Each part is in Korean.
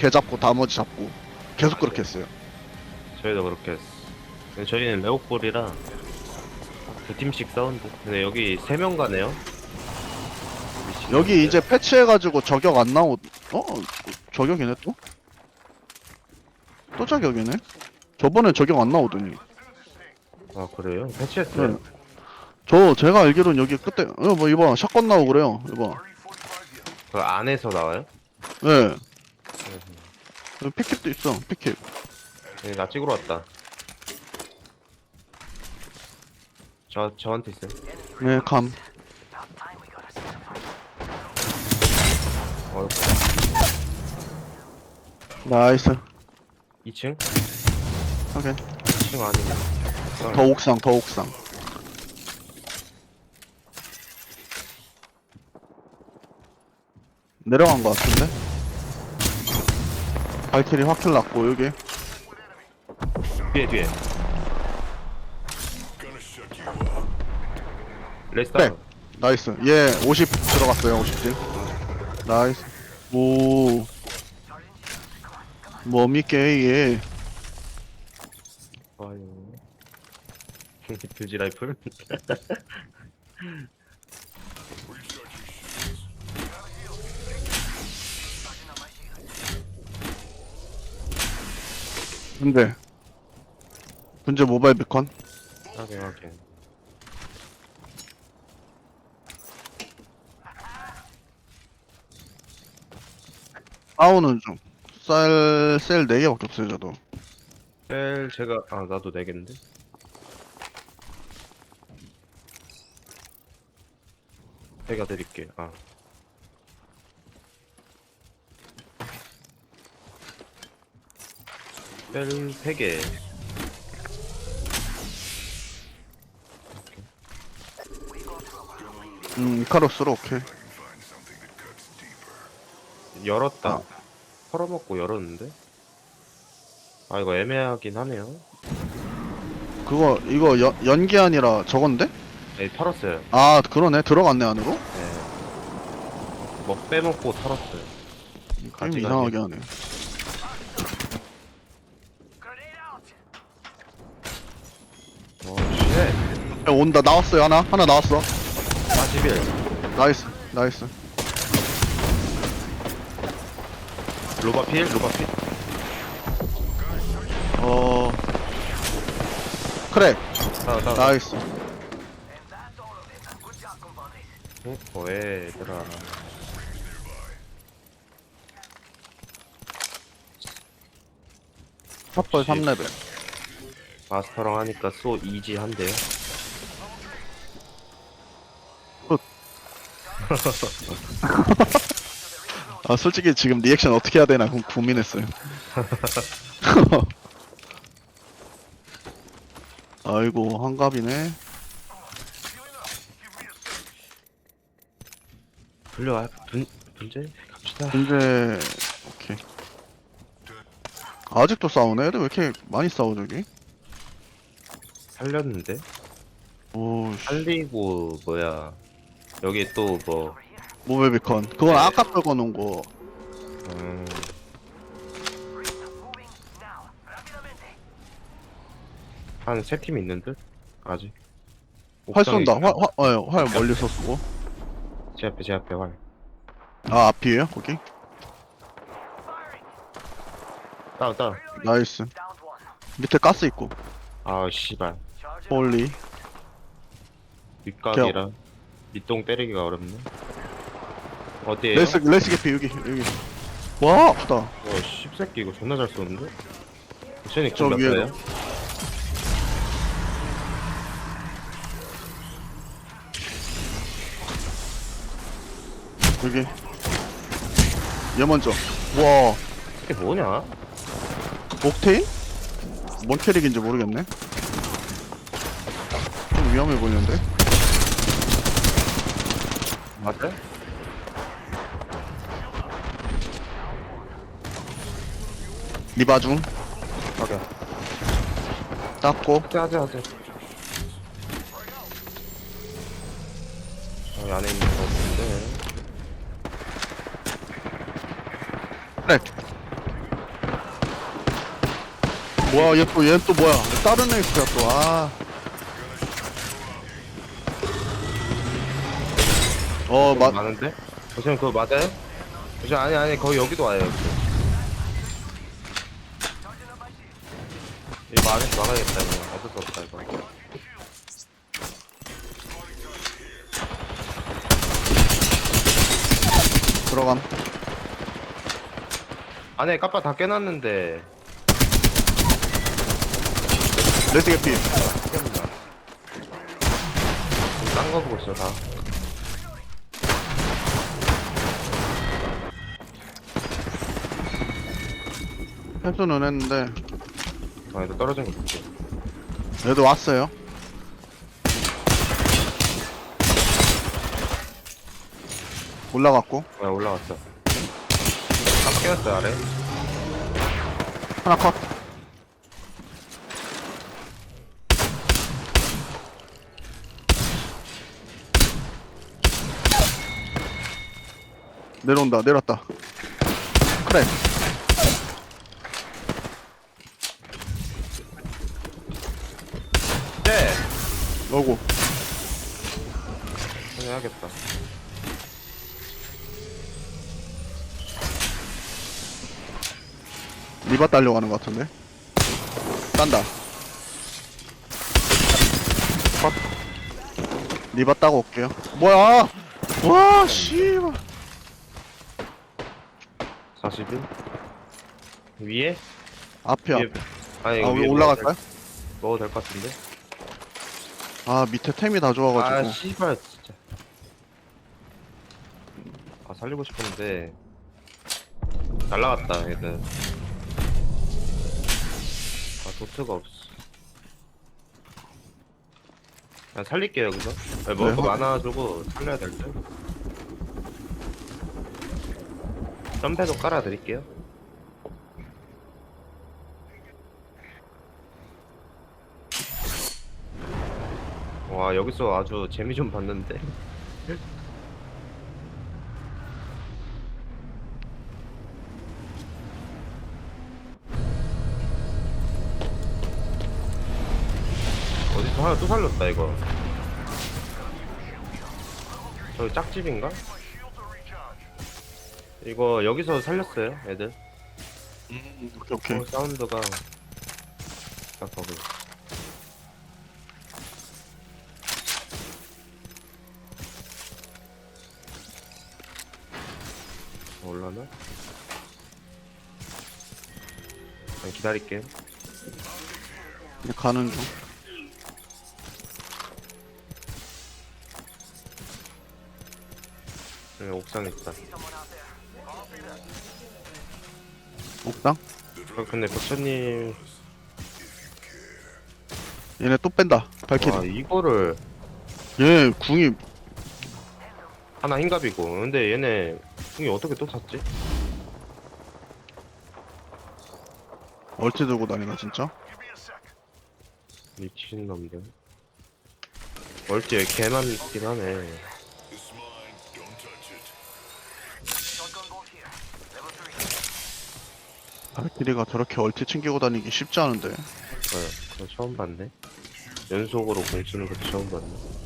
개 잡고 나머지 잡고 계속 그렇게 했어요. 저희도 그렇게 했어. 근데 저희는 레옥볼이라 두 팀씩 사운드. 근데 여기 세 명 가네요. 미친 여기. 이제 패치해가지고 저격 안 나오 어 저격이네 또? 또 저격이네? 저번엔 저격 안 나오더니 아 그래요? 패치했어요. 네. 저 제가 알기로는 여기 끝에 어, 뭐 이봐 샷건 나오고 그래요 이봐 그 안에서 나와요? 예 여기 피켓도 있어 피켓 네, 나 찍으러 왔다. 저 저한테 있어요. 네감 어, 나이스 2층? 오케이 2층 아니네. 더 옥상 더 옥상 내려간 것 같은데 발키리 확킬 났고 여기 뒤에 뒤에. 레스타. 백. 나이스 얘 50 들어갔어요 50딜 나이스 오 뭡니까 얘 좋아요. 들지 라이플? 근데 문제 모바일 비컨 확인 확인. 싸우는 중쌀셀 4개밖에 없어요 저도 셀 제가 아 나도 내겠는데. 제가 드릴게. 아. 셀 3개. 음 이카로스로 오케이 열었다. 아. 털어먹고 열었는데. 아 이거 애매하긴 하네요. 그거 이거 연, 연기 아니라 저건데? 네 털었어요. 아 그러네 들어갔네 안으로? 네. 뭐 빼먹고 털었어요. 게임 가지가지. 이상하게 하네 와 쉣. 야, 온다 나왔어요 하나 하나 나왔어 41. 나이스 나이스 로바필 로바필. 어 나, 나, 나이스 어, 왜, 얘들아. 샷벌 역시. 3레벨 마스터랑 하니까 쏘 이지 한데요? 아 솔직히 지금 리액션 어떻게 해야 되나 고- 고민했어요 아이고 한갑이네 불려와, 분, 분재? 갑시다. 근데 오케이 아직도 싸우네 애들 왜 이렇게 많이 싸워 저기 살렸는데? 오씨 살리고, 뭐야. 여기 또 뭐, 모베비컨 그건 아까 떨궈 놓은 거 음. 한세 팀 있는 듯? 아직. 활 쏜다. 활, 활, 어, 활 멀리서 쏘고. 제 앞에, 제 앞에 활. 아, 앞이에요? 거기? 다운, 다운. 나이스. 밑에 가스 있고. 아, 씨발. 홀리. 밑각이라. 밑동 때리기가 어렵네. 어디에요? 레스, 레스 개피, 여기, 여기. 와, 아프다. 와, 씹새끼 이거 존나 잘 쏘는데? 쟤네 저몇 위에도. 살이야? 여기. 얘 먼저. 와, 이게 뭐냐? 옥테인? 뭔 캐릭인지 모르겠네. 좀 위험해 보이는데? 맞아? 리바중. 맞아. 닦고. 하자, 하자, 하자. 여기 안에 있는 거 같은데. 그래. 뭐야 얘 또 얘 또 뭐야 다른 에이스야 또아 어, 마, 많은데? 보시면 그거 맞아요? 보시면 아니 아니 거기 여기도 와요 여기. 이거 안에서 막아야겠다 이거 어쩔 수 없다 이거 들어감. 안에 까빠 다 깨놨는데 레스 개피. 딴거 보고 있어 다 펜스는 했는데, 아, 이거 떨어진 거 볼게. 얘도 왔어요. 올라갔고, 아, 올라왔어. 아, 깨웠어, 아래. 하나 컷. 내려온다, 내렸다. 그래. 네! 오고. 해야겠다. 리바 딸려가는 것 같은데. 딴다. 컷. 리바 따고 올게요. 뭐야? 와, 씨발. 41? 위에? 앞이야. 위에. 아니, 아, 위에 올라갈까요? 먹어도 될 것 같은데? 아, 밑에 템이 다 좋아가지고. 아, 씨발, 진짜. 아, 살리고 싶었는데. 날라갔다, 얘들. 아, 도트가 없어. 그냥 살릴게요, 여기서. 아니, 먹을 거 네, 많아가지고 살려야 될 듯. 점패도 깔아드릴게요. 와, 여기서 아주 재미 좀 봤는데. 어디서 하나 또 살렸다, 이거. 저기 짝집인가? 이거 여기서 살렸어요, 애들. 오케이, 오케이. 어, 사운드가 딱 거기. 올라나? 그냥 기다릴게요. 이제 가는 중. 여기 네, 옥상 있다. 옥상? 어, 근데 부처님, 얘네 또 뺀다. 발키리. 와 이거를 얘 궁이 하나 흰갑이고, 근데 얘네 궁이 어떻게 또 샀지? 얼티 들고 다니나 진짜? 미친 놈들. 멀티에 개 많긴 하네. 발키리가 저렇게 얼티 챙기고 다니기 쉽지 않은데. 어, 그거 처음 봤네. 연속으로 공 쓰는 것도 처음 봤네.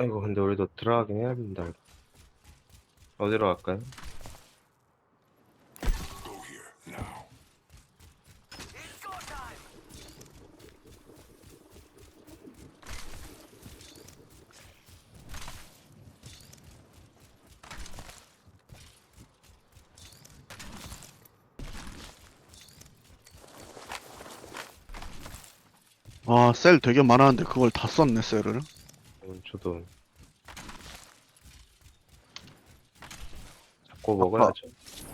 아이고 근데 우리도 들어가긴 해야 된다. 어디로 갈까요? 아, 셀 되게 많았는데 그걸 다 썼네, 셀을. 음, 저도 잡고 먹어야죠.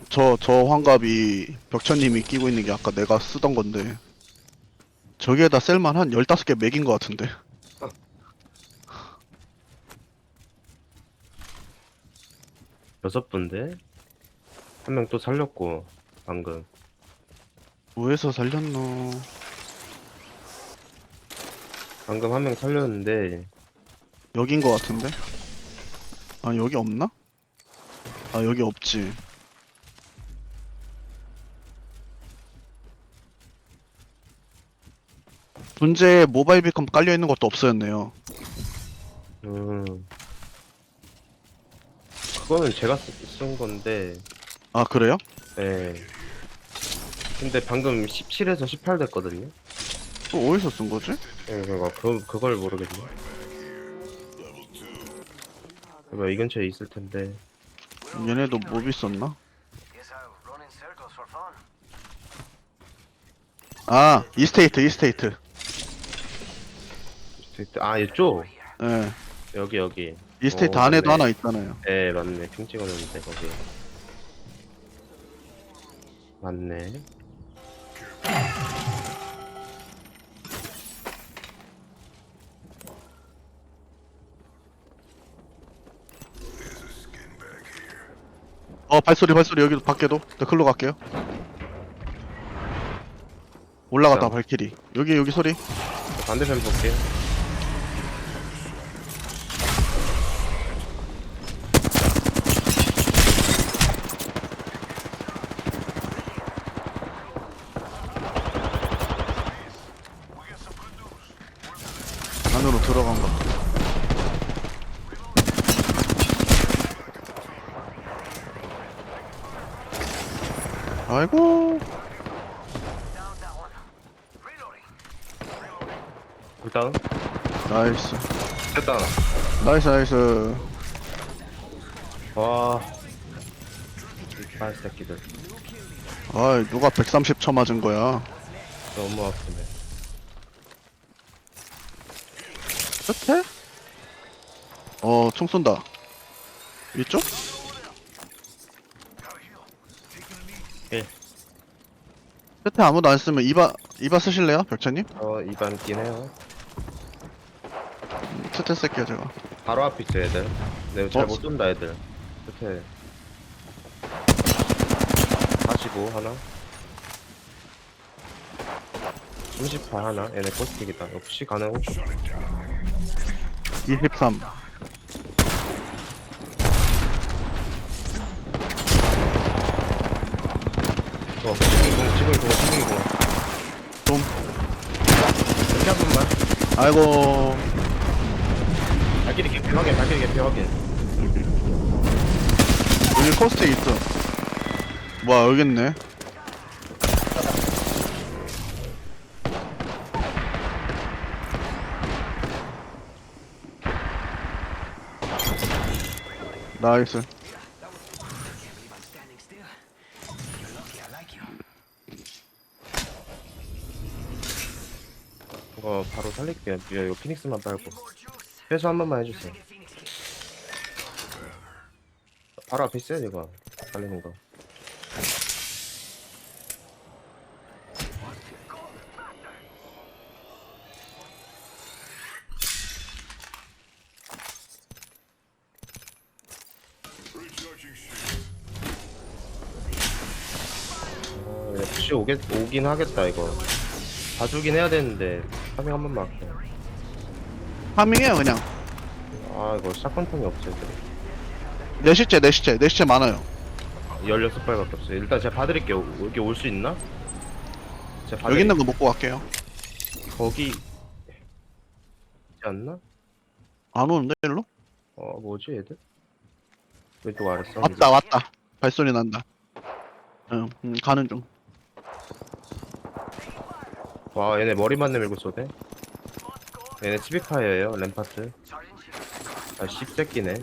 저, 저 환갑이 벽천님이 끼고 있는 게 아까 내가 쓰던 건데. 저기에다 셀만 한 15개 맥인 것 같은데. 여섯 분데 한 명 또 살렸고 방금 뭐해서 살렸노 방금 한 명 살렸는데 여긴 거 같은데 아 여기 없나? 아 여기 없지. 문제에 모바일 비컴 깔려있는 것도 없어졌네요. 음. 그거는 제가 쓰- 쓴 건데. 아 그래요? 예 근데 방금 17에서 18 됐거든요. 또 어디서 쓴 거지? 예 그거 그, 그걸 모르겠네. 이 근처에 있을 텐데 얘네도 for fun. 아 이스테이트 이스테이트. 아 이쪽? 예. 여기 여기. 이스테이트 오, 안에도 맞네. 하나 있잖아요. 예 맞네. 핑 찍어놓는데 거기. 맞네 발소리 발소리 여기도 밖에도. 나 글로 갈게요. 올라갔다 자. 발키리. 여기 여기 소리. 반대편 볼게요 안으로 들어간 거 아이고. 일단. 나이스. 됐다. 나이스 나이스. 와. 이빨 새끼들. 아 누가 130쳐 맞은 거야? 너무 아프네. 끝에? 어총 쏜다. 이쪽? 예. 끝에 아무도 안 쓰면 이바 이바 쓰실래요 벽차님? 어 이반 있긴 해요. 스탯 쓸게요 제가. 바로 앞에 있어 애들? 내가 잘 어? 못 쏜다 애들. 끝에. 45 하나. 38 하나? 얘네 코스틱이다. 역시 가능 23 어 지금 지금 이거 지금 좀. 이렇게 한 번만. 아이고. 발길이 개피 확인 발길이 개피 확인. 여기 코스틱 있어. 뭐야 여기 있네. 나이스 살릴게요. 야, 이거 피닉스만 빨고. 회수 한 번만 해주세요. 바로 앞에 있어요 이거. 살리는 거. 어, 역시 오겠, 오긴 하겠다 이거. 봐주긴 해야 되는데 파밍 한 번만 할게 파밍해요 그냥. 아 이거 샷건통이 없어 애들이 네 시째 네 시째 네 시째 많아요. 16발밖에 없어요. 일단 제가 봐드릴게요. 여기 올 수 있나? 제가 여기 있는. 거 먹고 갈게요. 거기 있지 않나? 안 오는데 일로? 어 뭐지 얘들? 왼쪽 아래 써 왔다 왔다. 발소리 난다. 응 음, 가는 중 와 얘네 머리만 내밀고 쏘네 얘네 치비카이에요 램파트. 아 씹새끼네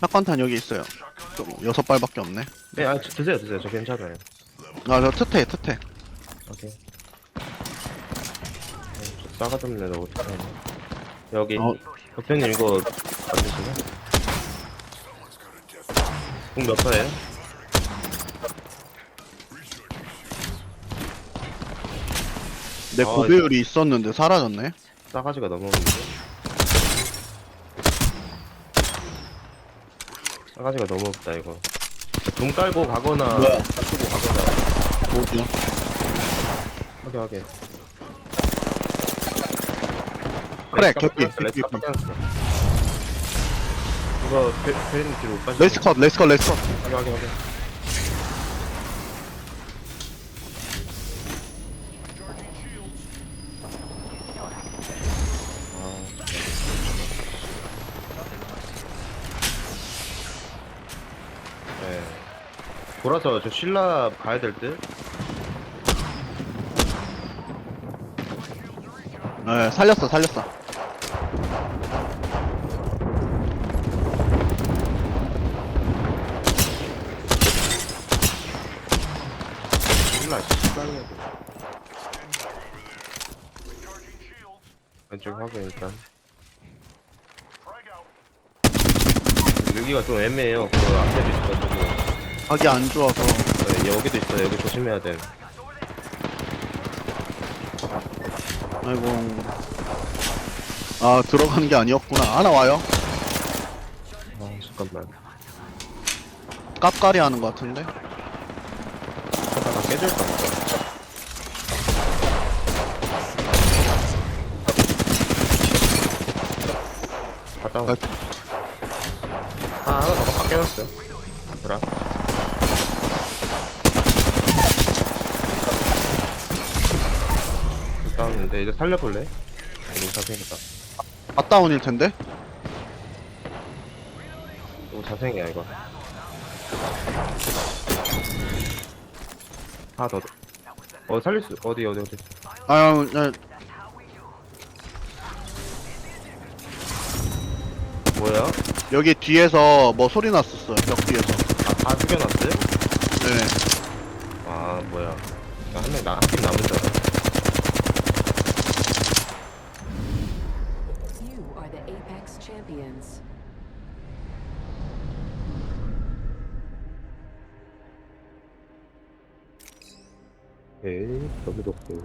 사건탄 여기 있어요 좀 여섯 발밖에 없네 네, 아, 저, 드세요, 드세요. 저 괜찮아요. 아 저 트태 트태 오케이. 어, 저 싸가지 없네, 너 어떡하냐. 여기, 어. 혁현님 이거 만드시나? 공몇 퍼예요? 내 아, 고배율이 있었는데 사라졌네 싸가지가 없는데? 싸가지가 너무 없다 이거 돈 깔고 가거나 뭐야? 가거나 어디야? 하게 하게 그래, 개피, 레스카. 이거 페- 페인 뒤로 빠져 레스컷 레스컷 레스컷 하게 하게 하게 돌아서 저 신라 가야 될 듯? 네 살렸어 살렸어. 신라 신라야 왼쪽 확인 일단. 여기가 좀 애매해요. 그 앞에도 있어가지고 각이 안 좋아서. 네, 여기도 있어 여기 조심해야 돼 아이고. 아 들어가는 게 아니었구나. 하나 와요? 아, 잠깐만. 깝까리 하는 것 같은데? 하다가 깨질까 보다 갔다 와. 아, 하나 더 깎여 깨졌어요. 뭐라? 다운인데 이제 살려볼래? 너무 자생이다. 갓다운일 텐데 너무 자생이야 이거. 하나 더. 어 살릴 수 어디 어디 어디. 아유 네, 뭐야? 여기 뒤에서 뭐 소리 났었어요 벽 뒤에서 아 다 죽여놨어요? 네 아 뭐야? 한 명 나, 한팀 남은 줄. You Apex champions. 에이, 여기도 없고.